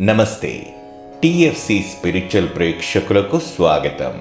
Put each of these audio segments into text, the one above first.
నమస్తే. TFC spiritual ప్రేక్షకులకు స్వాగతం.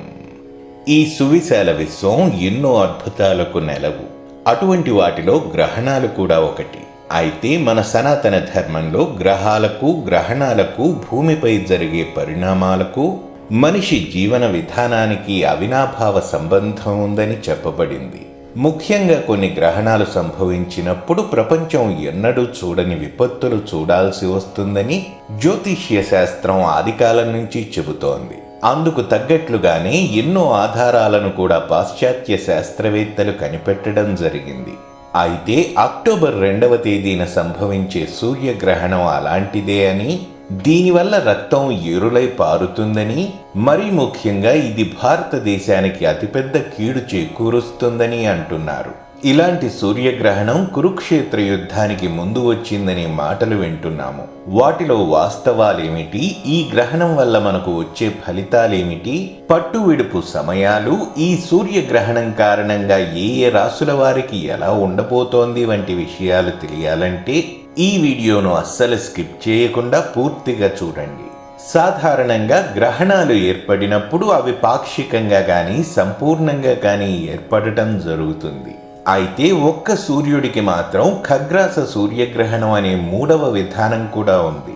ఈ సువిశాల విశ్వం ఎన్నో అద్భుతాలకు నెలవు. అటువంటి వాటిలో గ్రహణాలు కూడా ఒకటి. అయితే మన సనాతన ధర్మంలో గ్రహాలకు గ్రహణాలకు భూమిపై జరిగే పరిణామాలకు మనిషి జీవన విధానానికి అవినాభావ సంబంధం ఉందని చెప్పబడింది. ముఖ్యంగా కొన్ని గ్రహణాలు సంభవించినప్పుడు ప్రపంచం ఎన్నడూ చూడని విపత్తులు చూడాల్సి వస్తుందని జ్యోతిష్య శాస్త్రం ఆదికాలం నుంచి చెబుతోంది. అందుకు తగ్గట్లుగానే ఎన్నో ఆధారాలను కూడా పాశ్చాత్య శాస్త్రవేత్తలు కనిపెట్టడం జరిగింది. అయితే అక్టోబర్ రెండవ తేదీన సంభవించే సూర్యగ్రహణం అలాంటిదే అని దీనివల్ల రక్తం ఎరులై పారుతుందని మరీ ముఖ్యంగా ఇది భారతదేశానికి అతిపెద్ద కీడు చేకూరుస్తుందని అంటున్నారు. ఇలాంటి సూర్యగ్రహణం కురుక్షేత్ర యుద్ధానికి ముందు వచ్చిందనే మాటలు వింటున్నాము. వాటిలో వాస్తవాలేమిటి? ఈ గ్రహణం వల్ల మనకు వచ్చే ఫలితాలేమిటి? పట్టు విడుపు సమయాలు ఈ సూర్యగ్రహణం కారణంగా ఏ ఏ రాసుల వారికి ఎలా ఉండబోతోంది వంటి విషయాలు తెలియాలంటే ఈ వీడియోను అస్సలు స్కిప్ చేయకుండా పూర్తిగా చూడండి. సాధారణంగా గ్రహణాలు ఏర్పడినప్పుడు అవి పాక్షికంగా కానీ సంపూర్ణంగా కానీ ఏర్పడటం జరుగుతుంది. అయితే ఒక్క సూర్యుడికి మాత్రం ఖగ్రాస సూర్యగ్రహణం అనే మూడవ విధానం కూడా ఉంది.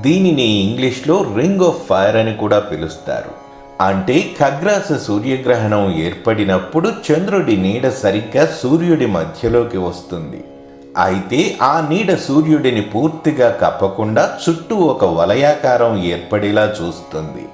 దీనిని ఇంగ్లీష్లో రింగ్ ఆఫ్ ఫైర్ అని కూడా పిలుస్తారు. అంటే ఖగ్రాస సూర్యగ్రహణం ఏర్పడినప్పుడు చంద్రుడి నీడ సరిగ్గా సూర్యుడి మధ్యలోకి వస్తుంది. అయితే ఆ నీడ సూర్యుడిని పూర్తిగా కప్పకుండా చుట్టూ ఒక వలయాకారం ఏర్పడేలా చూస్తుంది.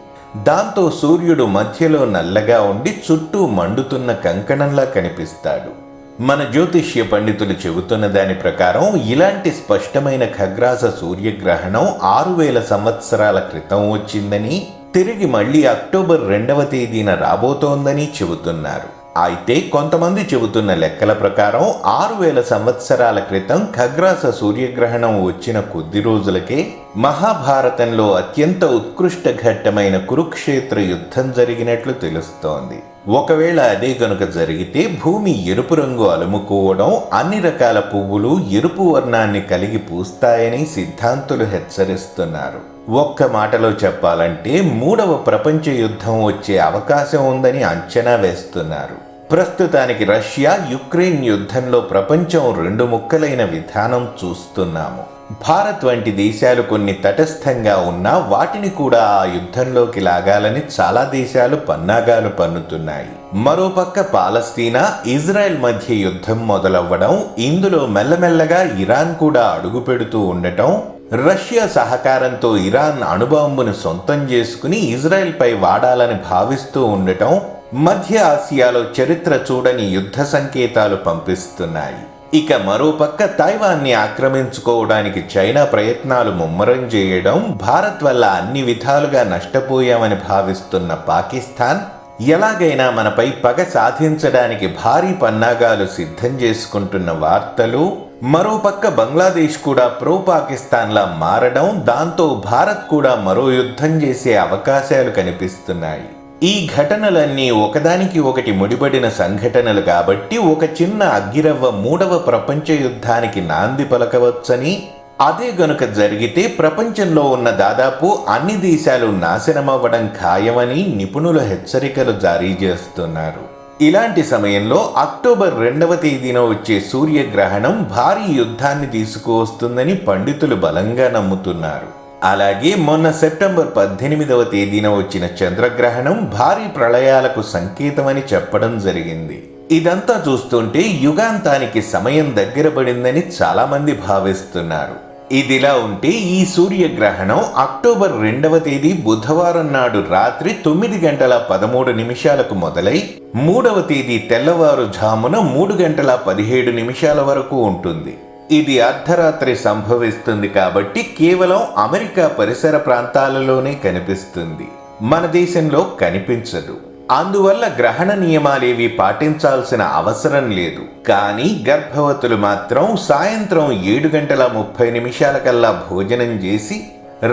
దాంతో సూర్యుడు మధ్యలో నల్లగా ఉండి చుట్టూ మండుతున్న కంకణంలా కనిపిస్తాడు. మన జ్యోతిష్య పండితులు చెబుతున్న దాని ప్రకారం ఇలాంటి స్పష్టమైన ఖగ్రాస సూర్యగ్రహణం ఆరు వేల సంవత్సరాల క్రితం వచ్చిందని తిరిగి మళ్ళీ అక్టోబర్ రెండవ తేదీన రాబోతోందని చెబుతున్నారు. అయితే కొంతమంది చెబుతున్న లెక్కల ప్రకారం ఆరు వేల సంవత్సరాల క్రితం ఖగ్రాస సూర్యగ్రహణం వచ్చిన కొద్ది రోజులకే మహాభారతంలో అత్యంత ఉత్కృష్ట ఘట్టమైన కురుక్షేత్ర యుద్ధం జరిగినట్లు తెలుస్తోంది. ఒకవేళ అదే గనుక జరిగితే భూమి ఎరుపు రంగు అలుముకోవడం అన్ని రకాల పువ్వులు ఎరుపు వర్ణాన్ని కలిగి పూస్తాయని సిద్ధాంతులు హెచ్చరిస్తున్నారు. ఒక్క మాటలో చెప్పాలంటే మూడవ ప్రపంచ యుద్ధం వచ్చే అవకాశం ఉందని అంచనా వేస్తున్నారు. ప్రస్తుతానికి రష్యా యుక్రెయిన్ యుద్ధంలో ప్రపంచం రెండు ముక్కలైన విధానం చూస్తున్నాము. భారత్ వంటి దేశాలు కొన్ని తటస్థంగా ఉన్నా వాటిని కూడా ఆ యుద్ధంలోకి లాగాలని చాలా దేశాలు పన్నాగాలు పన్నుతున్నాయి. మరోపక్క పాలస్తీనా ఇజ్రాయెల్ మధ్య యుద్ధం మొదలవ్వడం ఇందులో మెల్లమెల్లగా ఇరాన్ కూడా అడుగు పెడుతూ ఉండటం రష్యా సహకారంతో ఇరాన్ అణుబాంబును సొంతం చేసుకుని ఇజ్రాయెల్పై వాడాలని భావిస్తూ ఉండటం మధ్య ఆసియాలో చరిత్ర చూడని యుద్ధ సంకేతాలు పంపిస్తున్నాయి. ఇక మరోపక్క తైవాన్ని ఆక్రమించుకోవడానికి చైనా ప్రయత్నాలు ముమ్మరం చేయడం భారత్ వల్ల అన్ని విధాలుగా నష్టపోయామని భావిస్తున్న పాకిస్తాన్ ఎలాగైనా మనపై పగ సాధించడానికి భారీ పన్నాగాలు సిద్ధం చేసుకుంటున్న వార్తలు మరోపక్క బంగ్లాదేశ్ కూడా ప్రో పాకిస్తాన్లా మారడం దాంతో భారత్ కూడా మరో యుద్ధం చేసే అవకాశాలు కనిపిస్తున్నాయి. ఈ ఘటనలన్నీ ఒకదానికి ఒకటి ముడిపడిన సంఘటనలు కాబట్టి ఒక చిన్న అగ్గిరవ్వ మూడవ ప్రపంచ యుద్ధానికి నాంది పలకవచ్చని అదే గనుక జరిగితే ప్రపంచంలో ఉన్న దాదాపు అన్ని దేశాలు నాశనమవ్వడం ఖాయమని నిపుణుల హెచ్చరికలు జారీ చేస్తున్నారు. ఇలాంటి సమయంలో అక్టోబర్ రెండవ తేదీన వచ్చే సూర్యగ్రహణం భారీ యుద్ధాన్ని తీసుకువస్తుందని పండితులు బలంగా నమ్ముతున్నారు. అలాగే మొన్న సెప్టెంబర్ పద్దెనిమిదవ తేదీన వచ్చిన చంద్రగ్రహణం భారీ ప్రళయాలకు సంకేతమని చెప్పడం జరిగింది. ఇదంతా చూస్తుంటే యుగాంతానికి సమయం దగ్గర పడిందని చాలామంది భావిస్తున్నారు. ఇదిలా ఉంటే ఈ సూర్యగ్రహణం అక్టోబర్ రెండవ తేదీ బుధవారం నాడు రాత్రి తొమ్మిది గంటల పదమూడు నిమిషాలకు మొదలై మూడవ తేదీ తెల్లవారుజామున మూడు గంటల పదిహేడు నిమిషాల వరకు ఉంటుంది. ఇది అర్ధరాత్రి సంభవిస్తుంది కాబట్టి కేవలం అమెరికా పరిసర ప్రాంతాలలోనే కనిపిస్తుంది. మన దేశంలో కనిపించదు. అందువల్ల గ్రహణ నియమాలేవి పాటించాల్సిన అవసరం లేదు. కానీ గర్భవతులు మాత్రం సాయంత్రం ఏడు గంటల ముప్పై నిమిషాల కల్లా భోజనం చేసి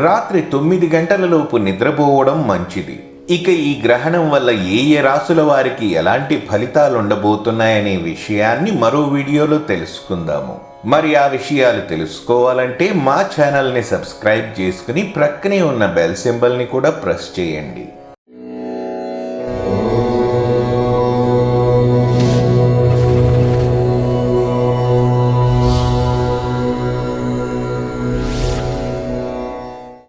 రాత్రి తొమ్మిది గంటలలోపు నిద్రపోవడం మంచిది. ఇక ఈ గ్రహణం వల్ల ఏ ఏ రాసుల వారికి ఎలాంటి ఫలితాలు ఉండబోతున్నాయనే విషయాన్ని మరో వీడియోలో తెలుసుకుందాము. మరి ఆ విషయాలు తెలుసుకోవాలంటే మా ఛానల్ని సబ్స్క్రైబ్ చేసుకుని ప్రక్కనే ఉన్న బెల్ సింబల్ని కూడా ప్రెస్ చేయండి.